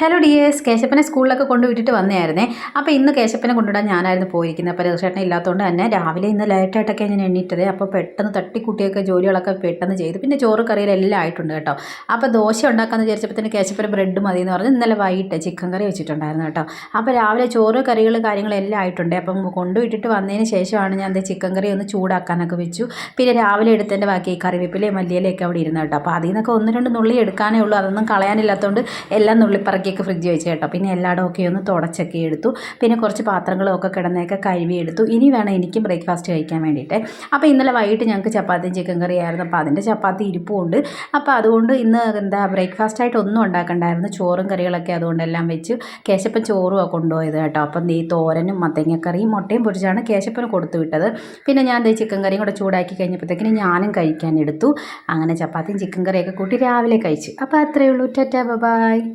Hello D S കേശപ്പനെ സ്കൂളിലൊക്കെ കൊണ്ടുവിട്ടിട്ട് വന്നതായിരുന്നേ അപ്പോൾ ഇന്ന് കേശപ്പനെ കൊണ്ടുവിടാൻ ഞാനായിരുന്നു പോയിരിക്കുന്നത്. അപ്പോൾ രഘുചേട്ടൻ ഇല്ലാത്തതുകൊണ്ട് തന്നെ രാവിലെ ഇന്ന് ലേറ്റായിട്ടൊക്കെ ഞാൻ എണ്ണീറ്റത് അപ്പോൾ പെട്ടെന്ന് തട്ടിക്കുട്ടിയൊക്കെ ജോലികളൊക്കെ പെട്ടെന്ന് ചെയ്ത്. പിന്നെ ചോറ് കറിയിലെല്ലാം ആയിട്ടുണ്ട് കേട്ടോ. അപ്പോൾ ദോശ ഉണ്ടാക്കാമെന്ന് വിചാരിച്ചപ്പോൾ തന്നെ കേശപ്പന് ബ്രെഡ് മതി എന്ന് പറഞ്ഞ് ഇന്നലെ വൈകിട്ട് ചിക്കൻ കറി വെച്ചിട്ടുണ്ടായിരുന്നു കേട്ടോ. അപ്പോൾ രാവിലെ ചോറ് കറികൾ കാര്യങ്ങളെല്ലാം ആയിട്ടുണ്ട്. അപ്പം കൊണ്ടുവിട്ടിട്ട് വന്നതിന് ശേഷമാണ് ഞാൻ അത് ചിക്കൻ കറി ഒന്ന് ചൂടാക്കാനൊക്കെ വെച്ചു. പിന്നെ രാവിലെ എടുത്തതിന്റെ ബാക്കി കറിവേപ്പിലയും മല്ലിയിലയൊക്കെ അവിടെ ഇരുന്നു കേട്ടോ. അപ്പോൾ അതിൽ നിന്നൊക്കെ ഒന്ന് രണ്ട് നുള്ളി എടുക്കാനേ ഉള്ളൂ. അതൊന്നും കളയാനില്ലാത്തതുകൊണ്ട് എല്ലാം നുള്ളിപ്പറക്കി ബാക്കിയൊക്കെ ഫ്രിഡ്ജ് വെച്ച് കേട്ടോ. പിന്നെ എല്ലായിടമൊക്കെ ഒന്ന് തുടച്ചൊക്കെ എടുത്തു. പിന്നെ കുറച്ച് പാത്രങ്ങളൊക്കെ കിടന്നൊക്കെ കഴുകിയെടുത്തു. ഇനി വേണം എനിക്കും ബ്രേക്ക്ഫാസ്റ്റ് കഴിക്കാൻ വേണ്ടിയിട്ട്. അപ്പോൾ ഇന്നലെ വൈകിട്ട് ഞങ്ങൾക്ക് ചപ്പാത്തിയും ചിക്കൻ കറിയായിരുന്നു അപ്പോൾ അതിന്റെ ചപ്പാത്തി ഇരിപ്പുണ്ട് അപ്പോൾ അതുകൊണ്ട് ഇന്ന് എന്താ ബ്രേക്ക്ഫാസ്റ്റ് ആയിട്ട് ഒന്നും ഉണ്ടാക്കണ്ടായിരുന്നു. ചോറും കറികളൊക്കെ അതുകൊണ്ടെല്ലാം വെച്ച് കേശപ്പൻ ചോറും ഒക്കെ കൊണ്ടുപോയത് കേട്ടോ. അപ്പം ഈ തോരനും മത്തങ്ങക്കറിയും മുട്ടയും പൊരിച്ചാണ് കേശപ്പന് കൊടുത്തു വിട്ടത്. പിന്നെ ഞാൻ ഈ ചിക്കൻ കറിയും കൂടെ ചൂടാക്കി കഴിഞ്ഞപ്പോഴത്തേക്കിന് ഞാനും കഴിക്കാൻ എടുത്തു. അങ്ങനെ ചപ്പാത്തിയും ചിക്കൻ കറിയൊക്കെ കൂട്ടി രാവിലെ കഴിച്ചു. അപ്പോൾ അത്രയേ ഉള്ളൂ. Tata bye.